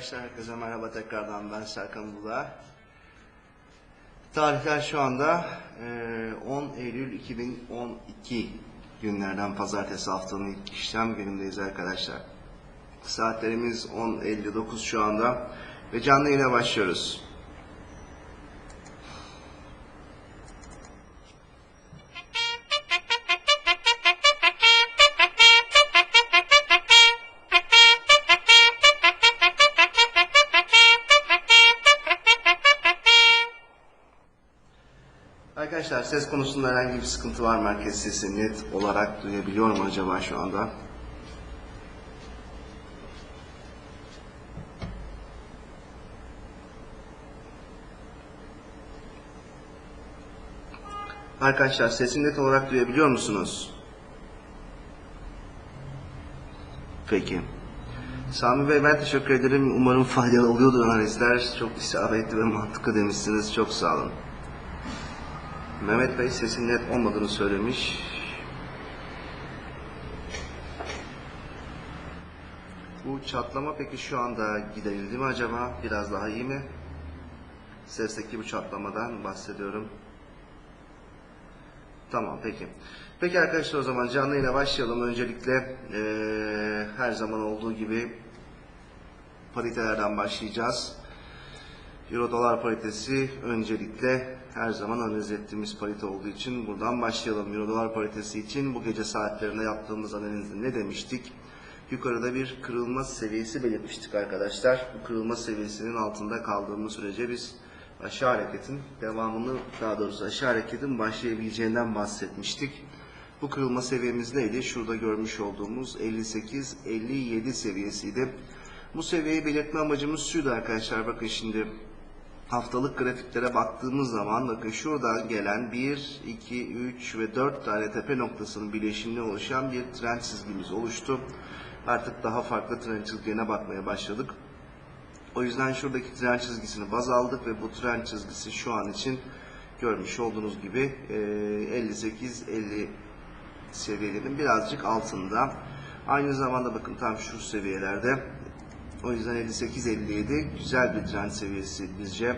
arkadaşlar, herkese merhaba tekrardan ben Serkan Bula. Tarihler şu anda eee, 10 Eylül 2012 günlerden pazartesi haftanın ilk işlem günündeyiz arkadaşlar. Saatlerimiz 10.59 şu anda ve canlı yayına başlıyoruz. Arkadaşlar ses konusunda herhangi bir sıkıntı var mı? Herkes sesi net olarak duyabiliyor mu acaba şu anda? Arkadaşlar sesi net olarak duyabiliyor musunuz? Peki. Sami Bey ben teşekkür ederim. Umarım faydalı oluyordur analizler. Çok isabetli ve mantıklı demişsiniz. Çok sağ olun. Mehmet Bey sesin net olmadığını söylemiş. Bu çatlama peki şu anda giderildi mi acaba? Biraz daha iyi mi? Sesteki bu çatlamadan bahsediyorum. Tamam peki. Peki arkadaşlar o zaman canlı yayına başlayalım. Öncelikle eee, her zaman olduğu gibi paritelerden başlayacağız. Euro dolar paritesi öncelikle her zaman analiz ettiğimiz parite olduğu için buradan başlayalım. Euro dolar paritesi için bu gece saatlerinde yaptığımız analizde ne demiştik? Yukarıda bir kırılma seviyesi belirtmiştik arkadaşlar. Bu kırılma seviyesinin altında kaldığımız sürece biz aşağı hareketin devamını daha doğrusu aşağı hareketin başlayabileceğinden bahsetmiştik. Bu kırılma seviyemiz neydi? Şurada görmüş olduğumuz 58-57 seviyesiydi. Bu seviyeyi belirtme amacımız şuydu arkadaşlar. Bakın şimdi haftalık grafiklere baktığımız zaman bakın şuradan gelen 1, 2, 3 ve 4 tane tepe noktasının bileşimine oluşan bir trend çizgimiz oluştu. Artık daha farklı trend çizgilerine bakmaya başladık. O yüzden şuradaki trend çizgisini baz aldık ve bu trend çizgisi şu an için görmüş olduğunuz gibi e, 58-50 seviyelerinin birazcık altında. Aynı zamanda bakın tam şu seviyelerde o yüzden 58-57 güzel bir trend seviyesi bizce.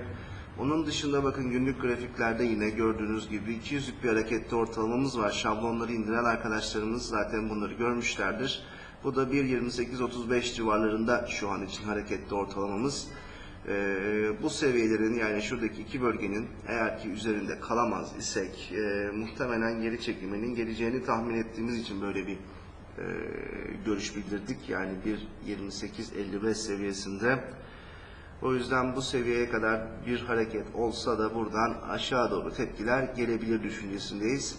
Onun dışında bakın günlük grafiklerde yine gördüğünüz gibi 200'lük bir hareketli ortalamamız var. Şablonları indiren arkadaşlarımız zaten bunları görmüşlerdir. Bu da 1.28-35 civarlarında şu an için hareketli ortalamamız. Ee, bu seviyelerin yani şuradaki iki bölgenin eğer ki üzerinde kalamaz isek e, muhtemelen geri çekilmenin geleceğini tahmin ettiğimiz için böyle bir e, görüş bildirdik. Yani 1.28-55 seviyesinde. O yüzden bu seviyeye kadar bir hareket olsa da buradan aşağı doğru tepkiler gelebilir düşüncesindeyiz.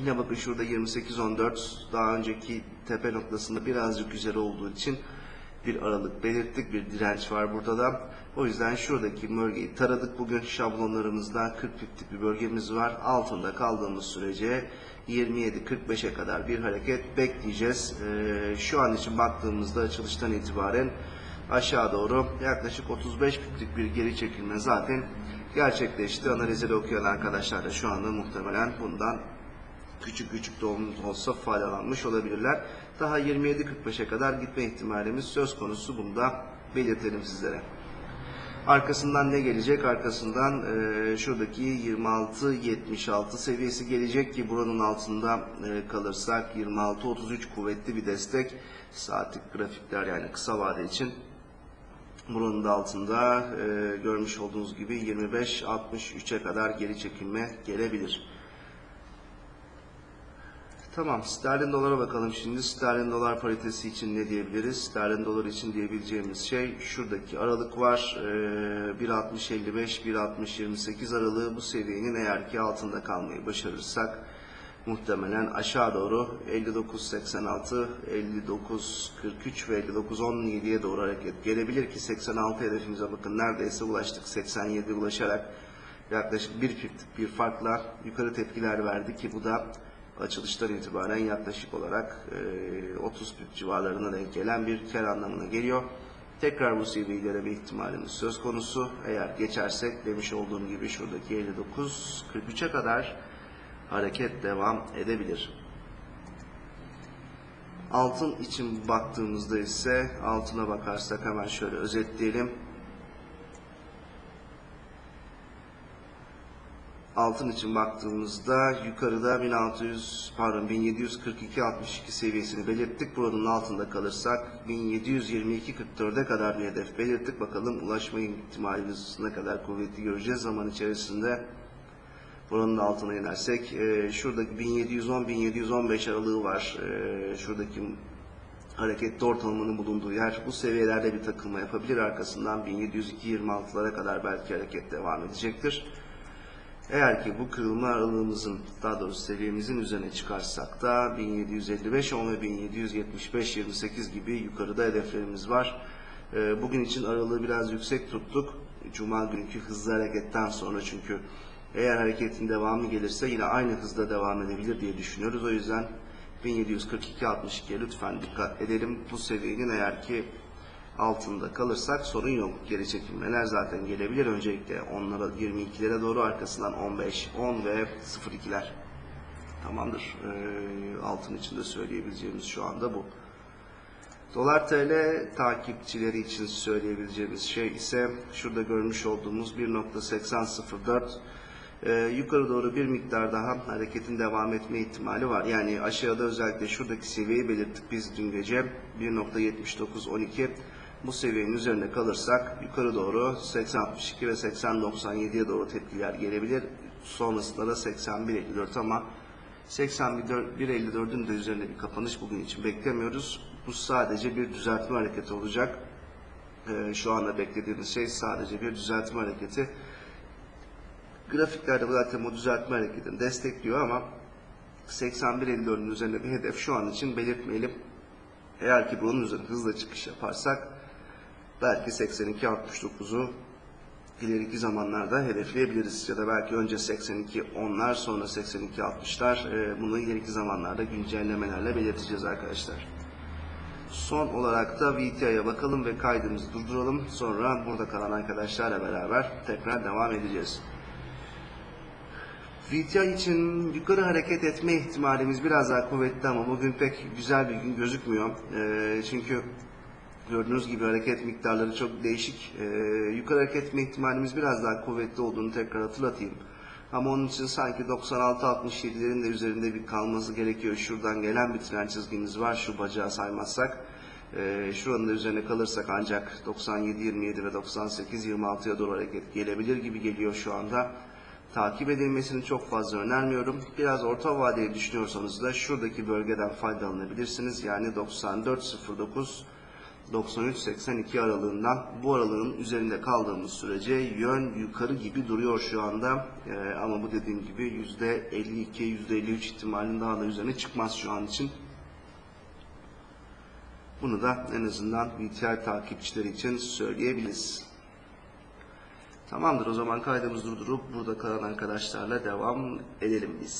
Yine bakın şurada 28-14 daha önceki tepe noktasında birazcık üzeri olduğu için bir aralık belirttik. Bir direnç var burada da. O yüzden şuradaki bölgeyi taradık. Bugün şablonlarımızda 40 piplik bir bölgemiz var. Altında kaldığımız sürece 27-45'e kadar bir hareket bekleyeceğiz. Ee, şu an için baktığımızda açılıştan itibaren aşağı doğru yaklaşık 35 piplik bir geri çekilme zaten gerçekleşti. Analizleri okuyan arkadaşlar da şu anda muhtemelen bundan küçük küçük de olsa faydalanmış olabilirler. Daha 27-45'e kadar gitme ihtimalimiz söz konusu. Bunu da belirtelim sizlere. Arkasından ne gelecek? Arkasından e, şuradaki 26-76 seviyesi gelecek ki buranın altında e, kalırsak 26-33 kuvvetli bir destek. Saatlik grafikler yani kısa vade için. Buranın da altında e, görmüş olduğunuz gibi 25-63'e kadar geri çekilme gelebilir. Tamam, sterlin dolara bakalım şimdi. Sterlin dolar paritesi için ne diyebiliriz? Sterlin dolar için diyebileceğimiz şey şuradaki aralık var. Ee, 1.60-55, 1.60-28 aralığı bu seviyenin eğer ki altında kalmayı başarırsak muhtemelen aşağı doğru 59.86, 59.43 ve 59.17'ye doğru hareket gelebilir ki 86 hedefimize bakın neredeyse ulaştık. 87 ulaşarak yaklaşık bir piplik bir farkla yukarı tepkiler verdi ki bu da açılıştan itibaren yaklaşık olarak e, 30 pip civarlarına denk gelen bir kar anlamına geliyor. Tekrar bu seviyeyi göreme ihtimalimiz söz konusu. Eğer geçersek demiş olduğum gibi şuradaki 59-43'e kadar hareket devam edebilir. Altın için baktığımızda ise altına bakarsak hemen şöyle özetleyelim. Altın için baktığımızda yukarıda 1600 pardon 1742.62 seviyesini belirttik. Buranın altında kalırsak 1722.44'e kadar bir hedef belirttik. Bakalım ulaşma ihtimalimiz ne kadar kuvvetli göreceğiz zaman içerisinde. Buranın altına inersek e, şuradaki 1710-1715 aralığı var. E, şuradaki hareketli ortalamanın bulunduğu yer. Bu seviyelerde bir takılma yapabilir. Arkasından 1702-26'lara kadar belki hareket devam edecektir. Eğer ki bu kırılma aralığımızın daha doğrusu seviyemizin üzerine çıkarsak da 1755 10 ve 1775 28 gibi yukarıda hedeflerimiz var. Ee, Bugün için aralığı biraz yüksek tuttuk. Cuma günkü hızlı hareketten sonra çünkü eğer hareketin devamı gelirse yine aynı hızda devam edebilir diye düşünüyoruz. O yüzden 1742-62'ye lütfen dikkat edelim. Bu seviyenin eğer ki altında kalırsak sorun yok. Geri çekilmeler zaten gelebilir. Öncelikle onlara 22'lere doğru arkasından 15, 10 ve 02'ler. Tamamdır. Ee, altın içinde söyleyebileceğimiz şu anda bu. Dolar TL takipçileri için söyleyebileceğimiz şey ise şurada görmüş olduğumuz 1.8004 ee, yukarı doğru bir miktar daha hareketin devam etme ihtimali var. Yani aşağıda özellikle şuradaki seviyeyi belirttik biz dün gece 1.7912 bu seviyenin üzerinde kalırsak yukarı doğru 80.62 ve 80.97'ye doğru tepkiler gelebilir. Sonrasında da 81.54 ama 81.54'ün de üzerinde bir kapanış bugün için beklemiyoruz. Bu sadece bir düzeltme hareketi olacak. Ee, şu anda beklediğimiz şey sadece bir düzeltme hareketi. Grafiklerde zaten bu düzeltme hareketini destekliyor ama 81.54'ün üzerinde bir hedef şu an için belirtmeyelim. Eğer ki bunun üzerine hızla çıkış yaparsak belki 82.69'u ileriki zamanlarda hedefleyebiliriz. Ya da belki önce 82 onlar sonra 82 60'lar e, bunu ileriki zamanlarda güncellemelerle belirteceğiz arkadaşlar. Son olarak da VTI'ye bakalım ve kaydımızı durduralım. Sonra burada kalan arkadaşlarla beraber tekrar devam edeceğiz. VTI için yukarı hareket etme ihtimalimiz biraz daha kuvvetli ama bugün pek güzel bir gün gözükmüyor. E, çünkü Gördüğünüz gibi hareket miktarları çok değişik. Ee, yukarı hareket etme ihtimalimiz biraz daha kuvvetli olduğunu tekrar hatırlatayım. Ama onun için sanki 96-67'lerin de üzerinde bir kalması gerekiyor. Şuradan gelen bir tren çizgimiz var. Şu bacağı saymazsak. Ee, şuranın da üzerine kalırsak ancak 97-27 ve 98-26'ya doğru hareket gelebilir gibi geliyor şu anda. Takip edilmesini çok fazla önermiyorum. Biraz orta vadeli düşünüyorsanız da şuradaki bölgeden faydalanabilirsiniz. Yani 94-09 93-82 aralığından bu aralığın üzerinde kaldığımız sürece yön yukarı gibi duruyor şu anda. Ee, ama bu dediğim gibi %52, %53 ihtimalin daha da üzerine çıkmaz şu an için. Bunu da en azından VTR takipçileri için söyleyebiliriz. Tamamdır o zaman kaydımızı durdurup burada kalan arkadaşlarla devam edelim biz.